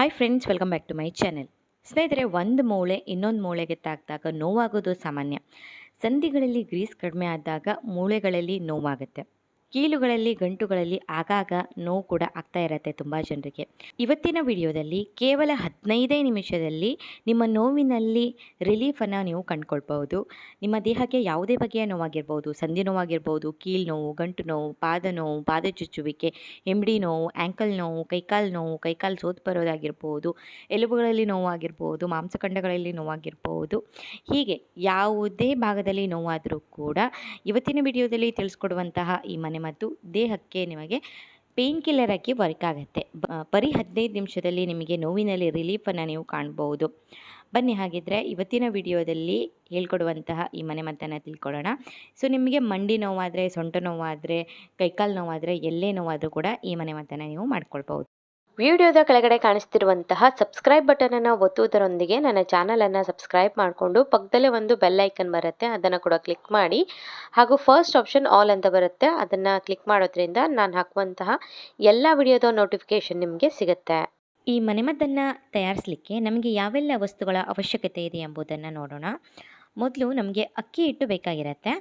Hi friends welcome back to my channel ಸ್ನೇಹಿತರೆ, ಒಂದು ಮೂಳೆ ಇನ್ನೊಂದು ಮೂಳೆಗೆ ತಾಕಿದಾಗ ನೋವಾಗೋದು ಸಾಮಾನ್ಯ. ಸಂಧಿಗಳಲ್ಲಿ ಗ್ರೀಸ್ ಕಡಿಮೆ ಆದಾಗ ಮೂಳೆಗಳಲ್ಲಿ ನೋವಾಗುತ್ತೆ. ಕೀಲುಗಳಲ್ಲಿ, ಗಂಟುಗಳಲ್ಲಿ ಆಗಾಗ ನೋವು ಕೂಡ ಆಗ್ತಾ ಇರತ್ತೆ ತುಂಬ ಜನರಿಗೆ. ಇವತ್ತಿನ ವಿಡಿಯೋದಲ್ಲಿ ಕೇವಲ ಹದಿನೈದೇ ನಿಮಿಷದಲ್ಲಿ ನಿಮ್ಮ ನೋವಿನಲ್ಲಿ ರಿಲೀಫನ್ನು ನೀವು ಕಂಡುಕೊಳ್ಬಹುದು. ನಿಮ್ಮ ದೇಹಕ್ಕೆ ಯಾವುದೇ ಬಗೆಯ ನೋವಾಗಿರ್ಬೋದು, ಸಂಧಿ ನೋವಾಗಿರ್ಬೋದು ಕೀಲು ನೋವು, ಗಂಟು ನೋವು, ಪಾದ ನೋವು, ಪಾದ ಚುಚ್ಚುವಿಕೆ ಎಂಬಡಿ ನೋವು ಆ್ಯಂಕಲ್ ನೋವು, ಕೈಕಾಲು ನೋವು, ಕೈಕಾಲು ಸೋತು ಬರೋದಾಗಿರ್ಬೋದು, ಎಲುಬುಗಳಲ್ಲಿ ನೋವಾಗಿರ್ಬೋದು, ಮಾಂಸಖಂಡಗಳಲ್ಲಿ ನೋವಾಗಿರ್ಬೋದು. ಹೀಗೆ ಯಾವುದೇ ಭಾಗದಲ್ಲಿ ನೋವಾದರೂ ಕೂಡ ಇವತ್ತಿನ ವಿಡಿಯೋದಲ್ಲಿ ತಿಳಿಸ್ಕೊಡುವಂತಹ ಈ ಮನೆಮದ್ದು ದೇಹಕ್ಕೆ ನಿಮಗೆ ಪೇನ್ ಕಿಲ್ಲರ್ ಆಗಿ ವರ್ಕ್ ಆಗುತ್ತೆ. ಬರಿ ಹದಿನೈದು ನಿಮಿಷದಲ್ಲಿ ನಿಮಗೆ ನೋವಿನಲ್ಲಿ ರಿಲೀಫನ್ನು ನೀವು ಕಾಣ್ಬೋದು. ಬನ್ನಿ, ಹಾಗಿದ್ರೆ ಇವತ್ತಿನ ವಿಡಿಯೋದಲ್ಲಿ ಹೇಳ್ಕೊಡುವಂತಹ ಈ ಮನೆಮದ್ದನ್ನು ತಿಳ್ಕೊಳ್ಳೋಣ. ಸೊ ನಿಮಗೆ ಮಂಡಿ ನೋವಾದರೆ, ಸೊಂಟ ನೋವಾದರೆ, ಕೈಕಾಲು ನೋವಾದರೆ ಎಲ್ಲೇ ನೋವಾದರೂ ಕೂಡ ಈ ಮನೆಮದ್ದನ್ನು ನೀವು ಮಾಡ್ಕೊಳ್ಬೋದು ವಿಡಿಯೋದ ಕೆಳಗಡೆ ಕಾಣಿಸ್ತಿರುವಂತಹ ಸಬ್ಸ್ಕ್ರೈಬ್ ಬಟನನ್ನು ಒತ್ತುವುದರೊಂದಿಗೆ ನನ್ನ ಚಾನಲನ್ನು ಸಬ್ಸ್ಕ್ರೈಬ್ ಮಾಡಿಕೊಂಡು ಪಕ್ಕದಲ್ಲೇ ಒಂದು ಬೆಲ್ ಐಕನ್ ಬರುತ್ತೆ, ಅದನ್ನು ಕೂಡ ಕ್ಲಿಕ್ ಮಾಡಿ. ಹಾಗೂ ಫಸ್ಟ್ ಆಪ್ಷನ್ ಆಲ್ ಅಂತ ಬರುತ್ತೆ, ಅದನ್ನು ಕ್ಲಿಕ್ ಮಾಡೋದ್ರಿಂದ ನಾನು ಹಾಕುವಂತಹ ಎಲ್ಲ ವಿಡಿಯೋದ ನೋಟಿಫಿಕೇಶನ್ ನಿಮಗೆ ಸಿಗುತ್ತೆ. ಈ ಮನೆಮದ್ದನ್ನು ತಯಾರಿಸಲಿಕ್ಕೆ ನಮಗೆ ಯಾವೆಲ್ಲ ವಸ್ತುಗಳ ಅವಶ್ಯಕತೆ ಇದೆ ಎಂಬುದನ್ನು ನೋಡೋಣ. ಮೊದಲು ನಮಗೆ ಅಕ್ಕಿ ಹಿಟ್ಟು ಬೇಕಾಗಿರುತ್ತೆ.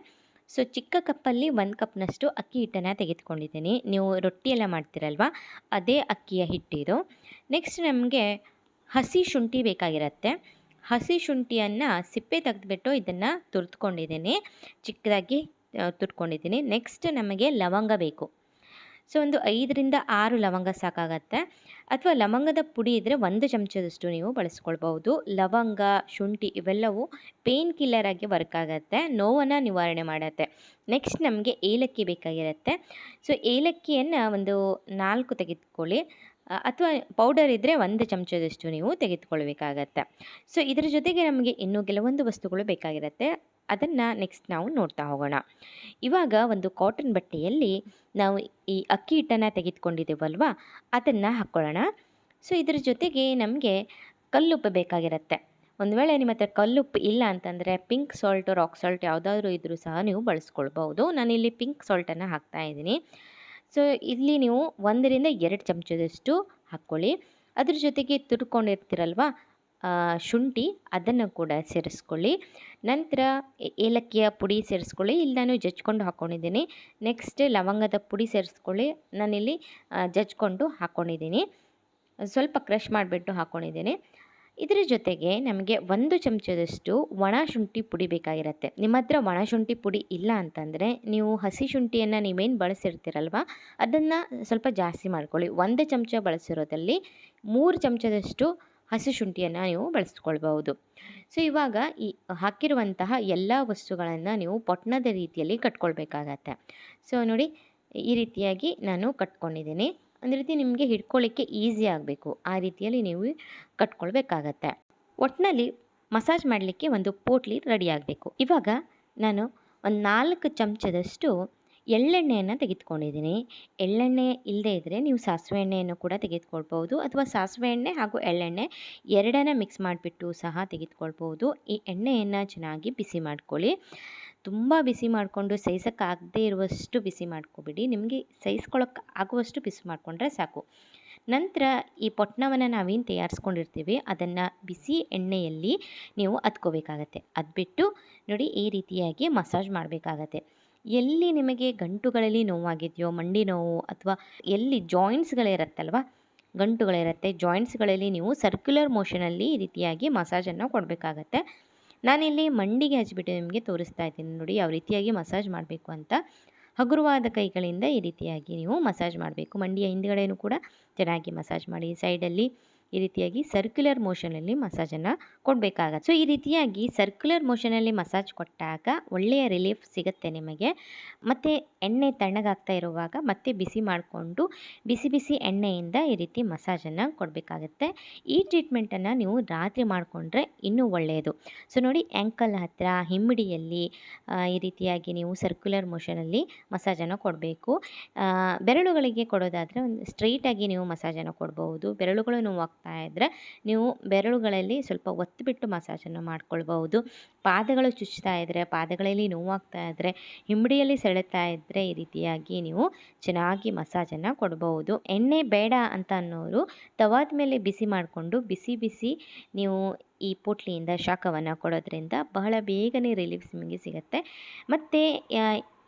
ಸೊ ಚಿಕ್ಕ ಕಪ್ಪಲ್ಲಿ ಒಂದು ಕಪ್ನಷ್ಟು ಅಕ್ಕಿ ಹಿಟ್ಟನ್ನು ತೆಗೆದುಕೊಂಡಿದ್ದೀನಿ. ನೀವು ರೊಟ್ಟಿ ಎಲ್ಲ ಮಾಡ್ತೀರಲ್ವ? ಅದೇ ಅಕ್ಕಿಯ ಹಿಟ್ಟಿದು ನೆಕ್ಸ್ಟ್ ನಮಗೆ ಹಸಿ ಶುಂಠಿ ಬೇಕಾಗಿರುತ್ತೆ. ಹಸಿ ಶುಂಠಿಯನ್ನು ಸಿಪ್ಪೆ ತೆಗೆದುಬಿಟ್ಟು ಇದನ್ನು ತುರಿದುಕೊಂಡಿದ್ದೀನಿ. ಚಿಕ್ಕದಾಗಿ ತುರ್ಕೊಂಡಿದ್ದೀನಿ. ನೆಕ್ಸ್ಟ್ ನಮಗೆ ಲವಂಗ ಬೇಕು. ಸೊ, ಒಂದು ಐದರಿಂದ ಆರು ಲವಂಗ ಸಾಕಾಗತ್ತೆ. ಅಥವಾ ಲವಂಗದ ಪುಡಿ ಇದ್ದರೆ ಒಂದು ಚಮಚದಷ್ಟು ನೀವು ಬಳಸ್ಕೊಳ್ಬಹುದು. ಲವಂಗ, ಶುಂಠಿ ಇವೆಲ್ಲವೂ ಪೇನ್ ಕಿಲ್ಲರ್ ಆಗಿ ವರ್ಕ್ ಆಗುತ್ತೆ. ನೋವನ್ನು ನಿವಾರಣೆ ಮಾಡುತ್ತೆ. ನೆಕ್ಸ್ಟ್ ನಮಗೆ ಏಲಕ್ಕಿ ಬೇಕಾಗಿರುತ್ತೆ. ಸೊ, ಏಲಕ್ಕಿಯನ್ನು ಒಂದು ನಾಲ್ಕು ತೆಗೆದುಕೊಳ್ಳಿ. ಅಥವಾ ಪೌಡರ್ ಇದ್ದರೆ ಒಂದು ಚಮಚದಷ್ಟು ನೀವು ತೆಗೆದುಕೊಳ್ಬೇಕಾಗತ್ತೆ. ಸೊ, ಇದರ ಜೊತೆಗೆ ನಮಗೆ ಇನ್ನೂ ಕೆಲವೊಂದು ವಸ್ತುಗಳು ಬೇಕಾಗಿರುತ್ತೆ. ಅದನ್ನು ನೆಕ್ಸ್ಟ್ ನಾವು ನೋಡ್ತಾ ಹೋಗೋಣ. ಇವಾಗ ಒಂದು ಕಾಟನ್ ಬಟ್ಟೆಯಲ್ಲಿ ನಾವು ಈ ಅಕ್ಕಿ ಹಿಟ್ಟನ್ನು ತೆಗೆದುಕೊಂಡಿದ್ದೇವಲ್ವ? ಅದನ್ನು ಹಾಕ್ಕೊಳ್ಳೋಣ. ಸೊ ಇದ್ರ ಜೊತೆಗೆ ನಮಗೆ ಕಲ್ಲುಪ್ಪು ಬೇಕಾಗಿರುತ್ತೆ. ಒಂದು ವೇಳೆ ನಿಮ್ಮ ಹತ್ರ ಕಲ್ಲುಪ್ಪು ಇಲ್ಲ ಅಂತಂದರೆ ಪಿಂಕ್ ಸಾಲ್ಟ್ ರಾಕ್ ಸಾಲ್ಟ್ ಯಾವುದಾದ್ರೂ ಇದ್ದರೂ ಸಹ ನೀವು ಬಳಸ್ಕೊಳ್ಬೋದು ನಾನಿಲ್ಲಿ ಪಿಂಕ್ ಸಾಲ್ಟನ್ನು ಹಾಕ್ತಾ ಇದ್ದೀನಿ. ಸೊ ಇಲ್ಲಿ ನೀವು ಒಂದರಿಂದ ಎರಡು ಚಮಚದಷ್ಟು ಹಾಕ್ಕೊಳ್ಳಿ. ಅದ್ರ ಜೊತೆಗೆ ತುರ್ಕೊಂಡಿರ್ತೀರಲ್ವ? ಶುಂಠಿ ಅದನ್ನು ಕೂಡ ಸೇರಿಸ್ಕೊಳ್ಳಿ. ನಂತರ ಏಲಕ್ಕಿಯ ಪುಡಿ ಸೇರಿಸ್ಕೊಳ್ಳಿ. ಇಲ್ಲಿ ನಾನು ಜಜ್ಕೊಂಡು ಹಾಕ್ಕೊಂಡಿದ್ದೀನಿ ನೆಕ್ಸ್ಟ್ ಲವಂಗದ ಪುಡಿ ಸೇರಿಸ್ಕೊಳ್ಳಿ. ನಾನಿಲ್ಲಿ ಜಜ್ಕೊಂಡು ಹಾಕ್ಕೊಂಡಿದ್ದೀನಿ ಸ್ವಲ್ಪ ಕ್ರಷ್ ಮಾಡಿಬಿಟ್ಟು ಹಾಕ್ಕೊಂಡಿದ್ದೀನಿ ಇದರ ಜೊತೆಗೆ ನಮಗೆ ಒಂದು ಚಮಚದಷ್ಟು ಒಣ ಶುಂಠಿ ಪುಡಿ ಬೇಕಾಗಿರುತ್ತೆ. ನಿಮ್ಮ ಹತ್ರ ಒಣ ಶುಂಠಿ ಪುಡಿ ಇಲ್ಲ ಅಂತಂದರೆ ನೀವು ಹಸಿ ಶುಂಠಿಯನ್ನು ನೀವೇನು ಬಳಸಿರ್ತೀರಲ್ವ, ಅದನ್ನು ಸ್ವಲ್ಪ ಜಾಸ್ತಿ ಮಾಡ್ಕೊಳ್ಳಿ. ಒಂದು ಚಮಚ ಬಳಸಿರೋದಲ್ಲಿ ಮೂರು ಚಮಚದಷ್ಟು ಹಸಿ ಶುಂಠಿಯನ್ನು ನೀವು ಬಳಸ್ಕೊಳ್ಬಹುದು. ಸೊ ಇವಾಗ ಈ ಹಾಕಿರುವಂತಹ ಎಲ್ಲ ವಸ್ತುಗಳನ್ನು ನೀವು ಪೊಟ್ಣದ ರೀತಿಯಲ್ಲಿ ಕಟ್ಕೊಳ್ಬೇಕಾಗತ್ತೆ. ಸೊ ನೋಡಿ, ಈ ರೀತಿಯಾಗಿ ನಾನು ಕಟ್ಕೊಂಡಿದ್ದೀನಿ. ಒಂದು ರೀತಿ ನಿಮಗೆ ಹಿಡ್ಕೊಳ್ಳಿಕ್ಕೆ ಈಸಿ ಆಗಬೇಕು. ಆ ರೀತಿಯಲ್ಲಿ ನೀವು ಕಟ್ಕೊಳ್ಬೇಕಾಗತ್ತೆ. ಒಟ್ಟಿನಲ್ಲಿ ಮಸಾಜ್ ಮಾಡಲಿಕ್ಕೆ ಒಂದು ಪೋಟ್ಲಿ ರೆಡಿ ಆಗಬೇಕು. ಇವಾಗ ನಾನು ಒಂದು ನಾಲ್ಕು ಚಮಚದಷ್ಟು ಎಳ್ಳೆಣ್ಣೆಯನ್ನು ತೆಗೆದುಕೊಂಡಿದ್ದೀನಿ. ಎಳ್ಳೆಣ್ಣೆ ಇಲ್ಲದೇ ಇದ್ದರೆ ನೀವು ಸಾಸಿವೆ ಎಣ್ಣೆಯನ್ನು ಕೂಡ ತೆಗೆದುಕೊಳ್ಬೋದು ಅಥವಾ ಸಾಸಿವೆ ಎಣ್ಣೆ ಹಾಗೂ ಎಳ್ಳೆಣ್ಣೆ ಎರಡನ್ನ ಮಿಕ್ಸ್ ಮಾಡಿಬಿಟ್ಟು ಸಹ ತೆಗೆದುಕೊಳ್ಬೋದು ಈ ಎಣ್ಣೆಯನ್ನು ಚೆನ್ನಾಗಿ ಬಿಸಿ ಮಾಡ್ಕೊಳ್ಳಿ. ತುಂಬ ಬಿಸಿ ಮಾಡಿಕೊಂಡು ಸಹಿಸೋಕ್ಕಾಗದೇ ಇರುವಷ್ಟು ಬಿಸಿ ಮಾಡ್ಕೊಬಿಡಿ. ನಿಮಗೆ ಸಹಿಸ್ಕೊಳ್ಳೋಕೆ ಆಗುವಷ್ಟು ಬಿಸಿ ಮಾಡಿಕೊಂಡ್ರೆ ಸಾಕು. ನಂತರ ಈ ಪೊಟ್ಣವನ್ನು ನಾವೇನು ತಯಾರಿಸ್ಕೊಂಡಿರ್ತೀವಿ ಅದನ್ನು ಬಿಸಿ ಎಣ್ಣೆಯಲ್ಲಿ ನೀವು ಅದ್ಕೋಬೇಕಾಗತ್ತೆ. ಅದ್ಬಿಟ್ಟು ನೋಡಿ ಈ ರೀತಿಯಾಗಿ ಮಸಾಜ್ ಮಾಡಬೇಕಾಗತ್ತೆ. ಎಲ್ಲಿ ನಿಮಗೆ ಗಂಟುಗಳಲ್ಲಿ ನೋವಾಗಿದೆಯೋ, ಮಂಡಿ ನೋವು ಅಥವಾ ಎಲ್ಲಿ ಜಾಯಿಂಟ್ಸ್ಗಳಿರುತ್ತಲ್ವ ಗಂಟುಗಳಿರುತ್ತೆ ಜಾಯಿಂಟ್ಸ್ಗಳಲ್ಲಿ ನೀವು ಸರ್ಕ್ಯುಲರ್ ಮೋಷನಲ್ಲಿ ಈ ರೀತಿಯಾಗಿ ಮಸಾಜನ್ನು ಕೊಡಬೇಕಾಗತ್ತೆ. ನಾನಿಲ್ಲಿ ಮಂಡಿಗೆ ಹಚ್ಚಿಬಿಟ್ಟು ನಿಮಗೆ ತೋರಿಸ್ತಾ ಇದ್ದೀನಿ ನೋಡಿ, ಯಾವ ರೀತಿಯಾಗಿ ಮಸಾಜ್ ಮಾಡಬೇಕು ಅಂತ. ಹಗುರವಾದ ಕೈಗಳಿಂದ ಈ ರೀತಿಯಾಗಿ ನೀವು ಮಸಾಜ್ ಮಾಡಬೇಕು. ಮಂಡಿಯ ಹಿಂದ್ಗಡೆಯೂ ಕೂಡ ಚೆನ್ನಾಗಿ ಮಸಾಜ್ ಮಾಡಿ ಸೈಡಲ್ಲಿ ಈ ರೀತಿಯಾಗಿ ಸರ್ಕ್ಯುಲರ್ ಮೋಷನಲ್ಲಿ ಮಸಾಜನ್ನು ಕೊಡಬೇಕಾಗತ್ತೆ. ಸೊ ಈ ರೀತಿಯಾಗಿ ಸರ್ಕ್ಯುಲರ್ ಮೋಷನಲ್ಲಿ ಮಸಾಜ್ ಕೊಟ್ಟಾಗ ಒಳ್ಳೆಯ ರಿಲೀಫ್ ಸಿಗುತ್ತೆ ನಿಮಗೆ. ಮತ್ತು ಎಣ್ಣೆ ತಣ್ಣಗಾಗ್ತಾ ಇರುವಾಗ ಮತ್ತೆ ಬಿಸಿ ಮಾಡಿಕೊಂಡು ಬಿಸಿ ಬಿಸಿ ಎಣ್ಣೆಯಿಂದ ಈ ರೀತಿ ಮಸಾಜನ್ನು ಕೊಡಬೇಕಾಗತ್ತೆ. ಈ ಟ್ರೀಟ್ಮೆಂಟನ್ನು ನೀವು ರಾತ್ರಿ ಮಾಡಿಕೊಂಡ್ರೆ ಇನ್ನೂ ಒಳ್ಳೆಯದು ಸೊ ನೋಡಿ ಆ್ಯಂಕಲ್ ಹತ್ತಿರ ಹಿಮ್ಮಡಿಯಲ್ಲಿ ಈ ರೀತಿಯಾಗಿ ನೀವು ಸರ್ಕ್ಯುಲರ್ ಮೋಷನಲ್ಲಿ ಮಸಾಜನ್ನು ಕೊಡಬೇಕು. ಬೆರಳುಗಳಿಗೆ ಕೊಡೋದಾದರೆ ಒಂದು ಸ್ಟ್ರೈಟಾಗಿ ನೀವು ಮಸಾಜನ್ನು ಕೊಡಬಹುದು. ಬೆರಳುಗಳು ನೋವಾಗ್ತಾ ನೋವಾಗ್ತಾ ಇದ್ದರೆ ನೀವು ಬೆರಳುಗಳಲ್ಲಿ ಸ್ವಲ್ಪ ಒತ್ತಿಬಿಟ್ಟು ಮಸಾಜನ್ನು ಮಾಡ್ಕೊಳ್ಬಹುದು. ಪಾದಗಳು ಚುಚ್ತಾ ಇದ್ದರೆ ಪಾದಗಳಲ್ಲಿ ನೋವಾಗ್ತಾ ಇದ್ದರೆ ಹಿಂಬಡಿಯಲ್ಲಿ ಸೆಳೆತಾ ಇದ್ದರೆ ಈ ರೀತಿಯಾಗಿ ನೀವು ಚೆನ್ನಾಗಿ ಮಸಾಜನ್ನು ಕೊಡ್ಬೋದು ಎಣ್ಣೆ ಬೇಡ ಅಂತ ಅನ್ನೋರು ತವಾದ ಮೇಲೆ ಬಿಸಿ ಮಾಡಿಕೊಂಡು ಬಿಸಿ ಬಿಸಿ ನೀವು ಈ ಪೋಟ್ಲಿಯಿಂದ ಶಾಖವನ್ನು ಕೊಡೋದ್ರಿಂದ ಬಹಳ ಬೇಗನೆ ರಿಲೀಫ್ಸ್ ನಿಮಗೆ ಸಿಗುತ್ತೆ. ಮತ್ತು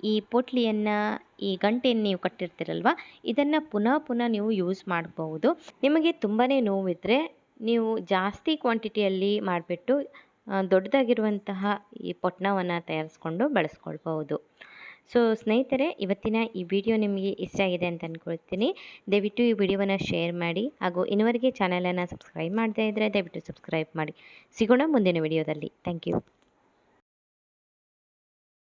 ಈ ಪೋಟ್ಲಿಯನ್ನು, ಈ ಗಂಟೆಯನ್ನು ನೀವು ಕಟ್ಟಿರ್ತೀರಲ್ವ, ಇದನ್ನು ಪುನಃ ಪುನಃ ನೀವು ಯೂಸ್ ಮಾಡಬಹುದು ನಿಮಗೆ ತುಂಬಾ ನೋವಿದ್ದರೆ ನೀವು ಜಾಸ್ತಿ ಕ್ವಾಂಟಿಟಿಯಲ್ಲಿ ಮಾಡಿಬಿಟ್ಟು ದೊಡ್ಡದಾಗಿರುವಂತಹ ಈ ಪೊಟ್ಣವನ್ನು ತಯಾರಿಸ್ಕೊಂಡು ಬಳಸ್ಕೊಳ್ಬಹುದು. ಸೊ ಸ್ನೇಹಿತರೆ, ಇವತ್ತಿನ ಈ ವಿಡಿಯೋ ನಿಮಗೆ ಇಷ್ಟ ಆಗಿದೆ ಅಂತ ಅಂದ್ಕೊಳ್ತೀನಿ ದಯವಿಟ್ಟು ಈ ವಿಡಿಯೋವನ್ನು ಶೇರ್ ಮಾಡಿ ಹಾಗೂ ಇನ್ನುವರೆಗೆ ಚಾನಲನ್ನು ಸಬ್ಸ್ಕ್ರೈಬ್ ಮಾಡದೇ ಇದ್ದರೆ ದಯವಿಟ್ಟು ಸಬ್ಸ್ಕ್ರೈಬ್ ಮಾಡಿ. ಸಿಗೋಣ ಮುಂದಿನ ವಿಡಿಯೋದಲ್ಲಿ. Thank you.